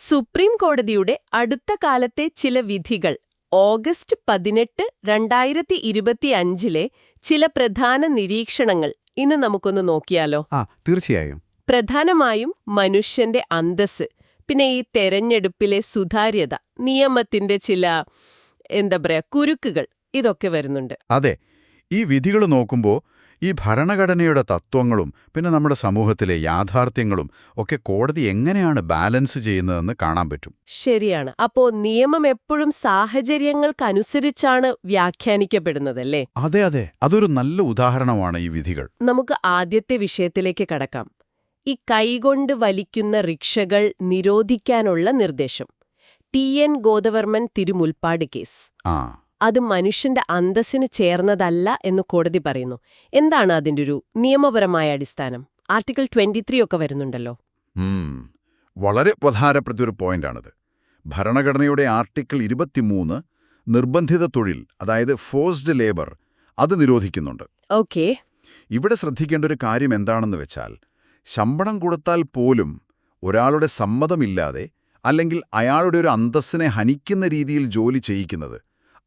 Supreme കോടതിയുടെ അടുത്ത കാലത്തെ ചില വിധികൾ ഓഗസ്റ്റ് പതിനെട്ട് രണ്ടായിരത്തി ഇരുപത്തിയഞ്ചിലെ ചില പ്രധാന നിരീക്ഷണങ്ങൾ ഇന്ന് നമുക്കൊന്ന് നോക്കിയാലോ? ആ തീർച്ചയായും. പ്രധാനമായും മനുഷ്യന്റെ അന്തസ് പിന്നെ ഈ തെരഞ്ഞെടുപ്പിലെ സുതാര്യത നിയമത്തിന്റെ ചില എന്താ പറയാ കുരുക്കുകൾ ഇതൊക്കെ വരുന്നുണ്ട്. അതെ ഈ വിധികൾ നോക്കുമ്പോൾ ഈ ഭരണഘടനയുടെ തത്വങ്ങളും പിന്നെ നമ്മുടെ സമൂഹത്തിലെ യാഥാർത്ഥ്യങ്ങളും ഒക്കെ കോടതി എങ്ങനെയാണ് ബാലൻസ് ചെയ്യുന്നതെന്ന് കാണാൻ പറ്റും. ശരിയാണ്. അപ്പോ നിയമം എപ്പോഴും സാഹചര്യങ്ങൾക്കനുസരിച്ചാണ് വ്യാഖ്യാനിക്കപ്പെടുന്നതല്ലേ? അതെ അതെ. അതൊരു നല്ല ഉദാഹരണമാണ് ഈ വിധികൾ. നമുക്ക് ആദ്യത്തെ വിഷയത്തിലേക്ക് കടക്കാം. ഈ കൈകൊണ്ട് വലിക്കുന്ന റിക്ഷകൾ നിരോധിക്കാനുള്ള നിർദ്ദേശം. T. N. Godavarman Thirumulpad case. ആ. അത് മനുഷ്യന്റെ അന്തസ്സിന് ചേർന്നതല്ല എന്ന് കോടതി പറയുന്നു. എന്താണ് അതിന്റെ ഒരു നിയമപരമായ അടിസ്ഥാനം? ആർട്ടിക്കിൾ 23 ഒക്കെ വരുന്നുണ്ടല്ലോ. വളരെ പ്രധാനപ്പെട്ട ഒരു പോയിന്റാണിത്. ഭരണഘടനയുടെ ആർട്ടിക്കിൾ ഇരുപത്തിമൂന്ന് നിർബന്ധിത തൊഴിൽ അതായത് ഫോഴ്സ്ഡ് ലേബർ അത് നിരോധിക്കുന്നുണ്ട്. ഓക്കെ. ഇവിടെ ശ്രദ്ധിക്കേണ്ട ഒരു കാര്യം എന്താണെന്ന് വെച്ചാൽ ശമ്പളം കൊടുത്താൽ പോലും ഒരാളുടെ സമ്മതമില്ലാതെ അല്ലെങ്കിൽ അയാളുടെ ഒരു അന്തസ്സിനെ ഹനിക്കുന്ന രീതിയിൽ ജോലി ചെയ്യിക്കുന്നത്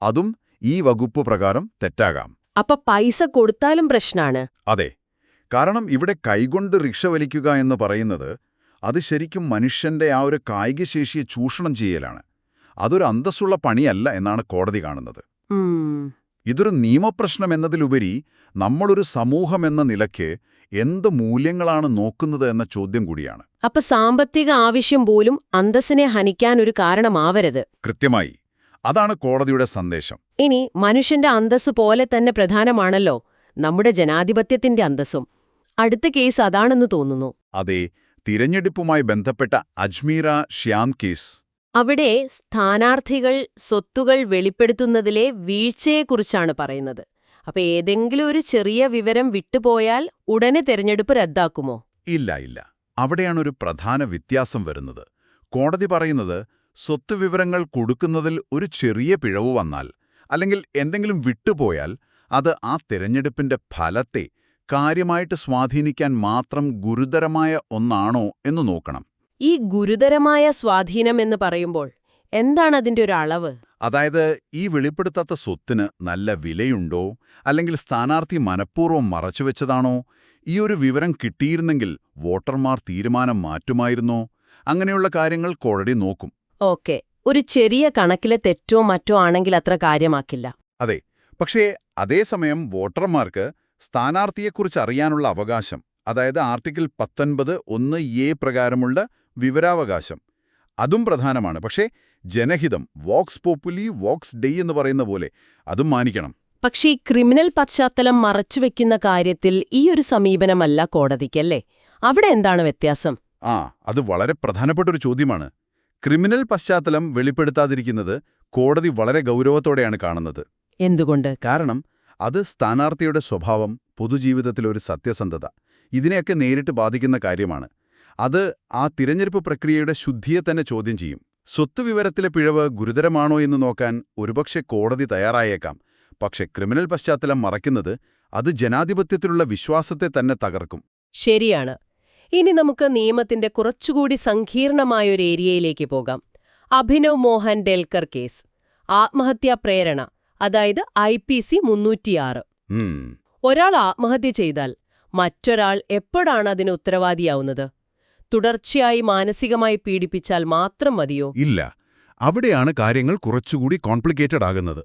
അതും ഈ വകുപ്പ് പ്രകാരം തെറ്റാകാം. അപ്പൊ പൈസ കൊടുത്താലും പ്രശ്നാണ്. അതെ. കാരണം ഇവിടെ കൈകൊണ്ട് റിക്ഷ വലിക്കുക എന്ന് പറയുന്നത് അത് ശരിക്കും മനുഷ്യന്റെ ആ ഒരു കായികശേഷിയെ ചൂഷണം ചെയ്യലാണ്. അതൊരു അന്തസ്സുള്ള പണിയല്ല എന്നാണ് കോടതി കാണുന്നത്. ഇതൊരു നിയമപ്രശ്നം എന്നതിലുപരി നമ്മളൊരു സമൂഹമെന്ന നിലയ്ക്ക് എന്ത് മൂല്യങ്ങളാണ് നോക്കുന്നത് എന്ന ചോദ്യം കൂടിയാണ്. അപ്പൊ സാമ്പത്തിക ആവശ്യം പോലും അന്തസ്സിനെ ഹനിക്കാൻ ഒരു കാരണമാവരുത്. കൃത്യമായി. അതാണ് കോടതിയുടെ സന്ദേശം. ഇനി മനുഷ്യന്റെ അന്തസ്സു പോലെ തന്നെ പ്രധാനമാണല്ലോ നമ്മുടെ ജനാധിപത്യത്തിന്റെ അന്തസ്സും. അടുത്ത കേസ് അതാണെന്ന് തോന്നുന്നു. അതെ തിരഞ്ഞെടുപ്പുമായി ബന്ധപ്പെട്ട അജ്മീറ ശ്യാം കേസ്. അവിടെ സ്ഥാനാർത്ഥികൾ സ്വത്തുകൾ വെളിപ്പെടുത്തുന്നതിലെ വീഴ്ചയെക്കുറിച്ചാണ് പറയുന്നത്. അപ്പൊ ഏതെങ്കിലും ഒരു ചെറിയ വിവരം വിട്ടുപോയാൽ ഉടനെ തെരഞ്ഞെടുപ്പ് റദ്ദാക്കുമോ? ഇല്ല ഇല്ല. അവിടെയാണ് ഒരു പ്രധാന വ്യത്യാസം വരുന്നത്. കോടതി പറയുന്നത് സ്വത്ത് വിവരങ്ങൾ കൊടുക്കുന്നതിൽ ഒരു ചെറിയ പിഴവ് വന്നാൽ അല്ലെങ്കിൽ എന്തെങ്കിലും വിട്ടുപോയാൽ അത് ആ തിരഞ്ഞെടുപ്പിന്റെ ഫലത്തെ കാര്യമായിട്ട് സ്വാധീനിക്കാൻ മാത്രം ഗുരുതരമായ ഒന്നാണോ എന്ന് നോക്കണം. ഈ ഗുരുതരമായ സ്വാധീനം എന്ന് പറയുമ്പോൾ എന്താണ് അതിന്റെ ഒരു അളവ്? അതായത് ഈ വെളിപ്പെടുത്താത്ത സ്വത്തിന് നല്ല വിലയുണ്ടോ? അല്ലെങ്കിൽ സ്ഥാനാർത്ഥി മനഃപൂർവം മറച്ചുവെച്ചതാണോ ഈ ഒരു വിവരം കിട്ടിയിരുന്നെങ്കിൽ വോട്ടർമാർ തീരുമാനം മാറ്റുമായിരുന്നോ? അങ്ങനെയുള്ള കാര്യങ്ങൾ കോടതി നോക്കും. ഓക്കെ. ഒരു ചെറിയ കണക്കിലെ തെറ്റോ മറ്റോ ആണെങ്കിൽ അത്ര കാര്യമാക്കില്ല. അതെ. പക്ഷേ അതേസമയം വോട്ടർമാർക്ക് സ്ഥാനാർത്ഥിയെക്കുറിച്ച് അറിയാനുള്ള അവകാശം അതായത് ആർട്ടിക്കിൾ പത്തൊൻപത് ഒന്ന് എ പ്രകാരമുള്ള വിവരാവകാശം അതും പ്രധാനമാണ്. പക്ഷേ ജനഹിതം വോക്സ് പോപ്പുലി വോക്സ് ഡേ എന്ന് പറയുന്ന പോലെ അതും മാനിക്കണം. പക്ഷേ ഈ ക്രിമിനൽ പശ്ചാത്തലം മറച്ചുവെക്കുന്ന കാര്യത്തിൽ ഈ ഒരു സമീപനമല്ല കോടതിക്കല്ലേ? അവിടെ എന്താണ് വ്യത്യാസം? ആ അത് വളരെ പ്രധാനപ്പെട്ട ഒരു ചോദ്യമാണ്. ക്രിമിനൽ പശ്ചാത്തലം വെളിപ്പെടുത്താതിരിക്കുന്നത് കോടതി വളരെ ഗൗരവത്തോടെയാണ് കാണുന്നത്. എന്തുകൊണ്ട്? കാരണം അത് സ്ഥാനാർത്ഥിയുടെ സ്വഭാവം പൊതുജീവിതത്തിലൊരു സത്യസന്ധത ഇതിനെയൊക്കെ നേരിട്ട് ബാധിക്കുന്ന കാര്യമാണ്. അത് ആ തിരഞ്ഞെടുപ്പ് പ്രക്രിയയുടെ ശുദ്ധിയെ തന്നെ ചോദ്യം ചെയ്യും. സ്വത്തുവിവരത്തിലെ പിഴവ് ഗുരുതരമാണോ എന്ന് നോക്കാൻ ഒരുപക്ഷെ കോടതി തയ്യാറായേക്കാം. പക്ഷെ ക്രിമിനൽ പശ്ചാത്തലം മറയ്ക്കുന്നത് അത് ജനാധിപത്യത്തിലുള്ള വിശ്വാസത്തെ തന്നെ തകർക്കും. ശരിയാണ്. ഇനി നമുക്ക് നിയമത്തിന്റെ കുറച്ചുകൂടി സങ്കീർണമായൊരു ഏരിയയിലേക്ക് പോകാം. അഭിനവ് മോഹൻ ഡെൽക്കർ കേസ്. ആത്മഹത്യാ പ്രേരണ അതായത് ഐ പി സി മുന്നൂറ്റിയാറ്. ഒരാൾ ആത്മഹത്യ ചെയ്താൽ മറ്റൊരാൾ എപ്പോഴാണ് അതിന് ഉത്തരവാദിയാവുന്നത്? തുടർച്ചയായി മാനസികമായി പീഡിപ്പിച്ചാൽ മാത്രം മതിയോ? ഇല്ല. അവിടെയാണ് കാര്യങ്ങൾ കുറച്ചുകൂടി കോംപ്ലിക്കേറ്റഡ് ആകുന്നത്.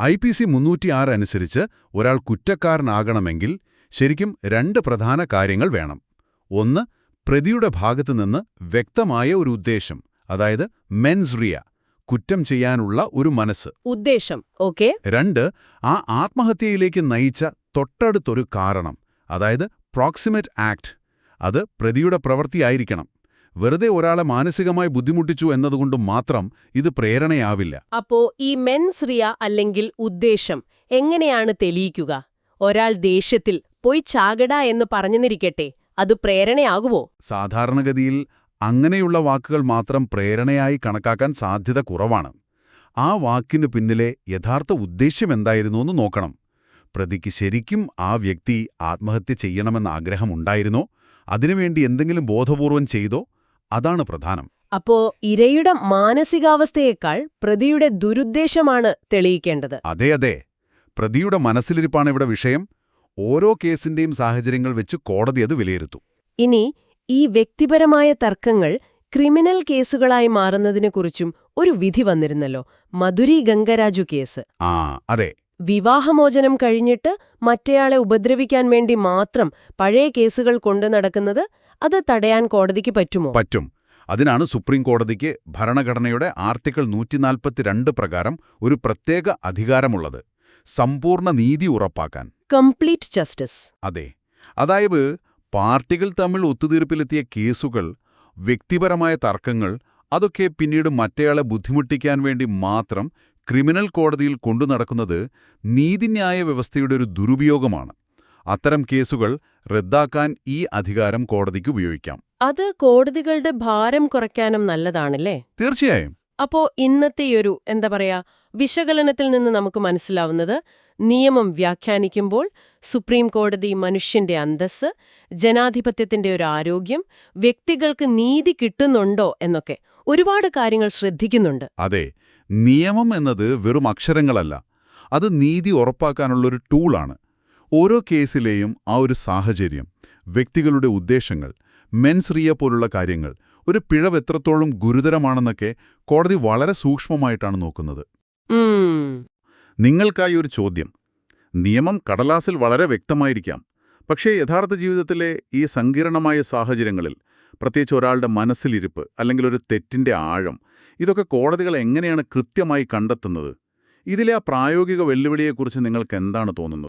ഐ പി സി മുന്നൂറ്റിയാറ് അനുസരിച്ച് ഒരാൾ കുറ്റക്കാരനാകണമെങ്കിൽ ശരിക്കും രണ്ട് പ്രധാന കാര്യങ്ങൾ വേണം. ഒന്ന് പ്രതിയുടെ ഭാഗത്തുനിന്ന് വ്യക്തമായ ഒരു ഉദ്ദേശം അതായത് മെൻസ്റിയ കുറ്റം ചെയ്യാനുള്ള ഒരു മനസ്സ്. ഉദ്ദേശം ഓക്കെ. രണ്ട് ആ ആത്മഹത്യയിലേക്ക് നയിച്ച തൊട്ടടുത്തൊരു കാരണം അതായത് പ്രോക്സിമേറ്റ് ആക്ട് അത് പ്രതിയുടെ പ്രവൃത്തിയായിരിക്കണം വെറുതെ ഒരാളെ മാനസികമായി ബുദ്ധിമുട്ടിച്ചു എന്നതുകൊണ്ട് മാത്രം ഇത് പ്രേരണയാവില്ല. അപ്പോ ഈ മെൻസ്റിയ അല്ലെങ്കിൽ ഉദ്ദേശം എങ്ങനെയാണ് തെളിയിക്കുക? ഒരാൾ ദേഷ്യത്തിൽ പോയി ചാകട എന്ന് പറഞ്ഞെന്നിരിക്കട്ടെ. അത് പ്രേരണയാകുമോ സാധാരണഗതിയിൽ അങ്ങനെയുള്ള വാക്കുകൾ മാത്രം പ്രേരണയായി കണക്കാക്കാൻ സാധ്യത കുറവാണ്. ആ വാക്കിനു പിന്നിലെ യഥാർത്ഥ ഉദ്ദേശ്യം എന്തായിരുന്നു എന്ന് നോക്കണം. പ്രതിക്ക് ശരിക്കും ആ വ്യക്തി ആത്മഹത്യ ചെയ്യണമെന്ന ആഗ്രഹമുണ്ടായിരുന്നോ? അതിനുവേണ്ടി എന്തെങ്കിലും ബോധപൂർവം ചെയ്തോ? അതാണ് പ്രധാനം. അപ്പോ ഇരയുടെ മാനസികാവസ്ഥയേക്കാൾ പ്രതിയുടെ ദുരുദ്ദേശമാണ് തെളിയിക്കേണ്ടത്. അതെ അതെ. പ്രതിയുടെ മനസ്സിലിരിപ്പാണ് ഇവിടെ വിഷയം. ഓരോ കേസിന്റെയും സാഹചര്യങ്ങൾ വെച്ച് കോടതി അത് വിലയിരുത്തും. ഇനി ഈ വ്യക്തിപരമായ തർക്കങ്ങൾ ക്രിമിനൽ കേസുകളായി മാറുന്നതിനെക്കുറിച്ചും ഒരു വിധി വന്നിരുന്നല്ലോ. മധുരി ഗംഗരാജു കേസ്. ആ അതെ. വിവാഹമോചനം കഴിഞ്ഞിട്ട് മറ്റേയാളെ ഉപദ്രവിക്കാൻ വേണ്ടി മാത്രം പഴയ കേസുകൾ കൊണ്ടു നടക്കുന്നത് അത് തടയാൻ കോടതിക്ക് പറ്റുമോ? പറ്റും. അതിനാണ് സുപ്രീം കോടതിക്ക് ഭരണഘടനയുടെ ആർട്ടിക്കിൾ നൂറ്റിനാൽപ്പത്തിരണ്ട് പ്രകാരം ഒരു പ്രത്യേക അധികാരമുള്ളത്. സമ്പൂർണ നീതി ഉറപ്പാക്കാൻ. കംപ്ലീറ്റ് ജസ്റ്റിസ് അതെ. അതായത് പാർട്ടികൾ തമ്മിൽ ഒത്തുതീർപ്പിലെത്തിയ കേസുകൾ വ്യക്തിപരമായ തർക്കങ്ങൾ അതൊക്കെ പിന്നീട് മറ്റേയാളെ ബുദ്ധിമുട്ടിക്കാൻ വേണ്ടി മാത്രം ക്രിമിനൽ കോടതിയിൽ കൊണ്ടു നടക്കുന്നത് നീതിന്യായ വ്യവസ്ഥയുടെ ഒരു ദുരുപയോഗമാണ്. അത്തരം കേസുകൾ റദ്ദാക്കാൻ ഈ അധികാരം കോടതിക്ക് ഉപയോഗിക്കാം. അത് കോടതികളുടെ ഭാരം കുറയ്ക്കാനും നല്ലതാണല്ലേ? തീർച്ചയായും. അപ്പോ ഇന്നത്തെയൊരു എന്താ പറയാ വിശകലനത്തിൽ നിന്ന് നമുക്ക് മനസ്സിലാവുന്നത് നിയമം വ്യാഖ്യാനിക്കുമ്പോൾ സുപ്രീം കോടതി മനുഷ്യന്റെ അന്തസ് ജനാധിപത്യത്തിന്റെ ഒരു ആരോഗ്യം വ്യക്തികൾക്ക് നീതി കിട്ടുന്നുണ്ടോ എന്നൊക്കെ ഒരുപാട് കാര്യങ്ങൾ ശ്രദ്ധിക്കുന്നുണ്ട്. അതെ നിയമം എന്നത് വെറും അക്ഷരങ്ങളല്ല അത് നീതി ഉറപ്പാക്കാനുള്ള ഒരു ടൂളാണ് ഓരോ കേസിലെയും ആ ഒരു സാഹചര്യം വ്യക്തികളുടെ ഉദ്ദേശങ്ങൾ മെൻസ്രിയ പോലുള്ള കാര്യങ്ങൾ ഒരു പിഴവ് എത്രത്തോളം ഗുരുതരമാണെന്നൊക്കെ കോടതി വളരെ സൂക്ഷ്മമായിട്ടാണ് നോക്കുന്നത്. നിങ്ങൾക്കായി ഒരു ചോദ്യം. നിയമം കടലാസിൽ വളരെ വ്യക്തമായിരിക്കാം. പക്ഷേ യഥാർത്ഥ ജീവിതത്തിലെ ഈ സങ്കീർണമായ സാഹചര്യങ്ങളിൽ പ്രത്യേകിച്ച് ഒരാളുടെ മനസ്സിലിരിപ്പ് അല്ലെങ്കിൽ ഒരു തെറ്റിന്റെ ആഴം ഇതൊക്കെ കോടതികൾ എങ്ങനെയാണ് കൃത്യമായി കണ്ടെത്തുന്നത്? ഇതിലെ ആ പ്രായോഗിക വെല്ലുവിളിയെക്കുറിച്ച് നിങ്ങൾക്ക് എന്താണ് തോന്നുന്നത്?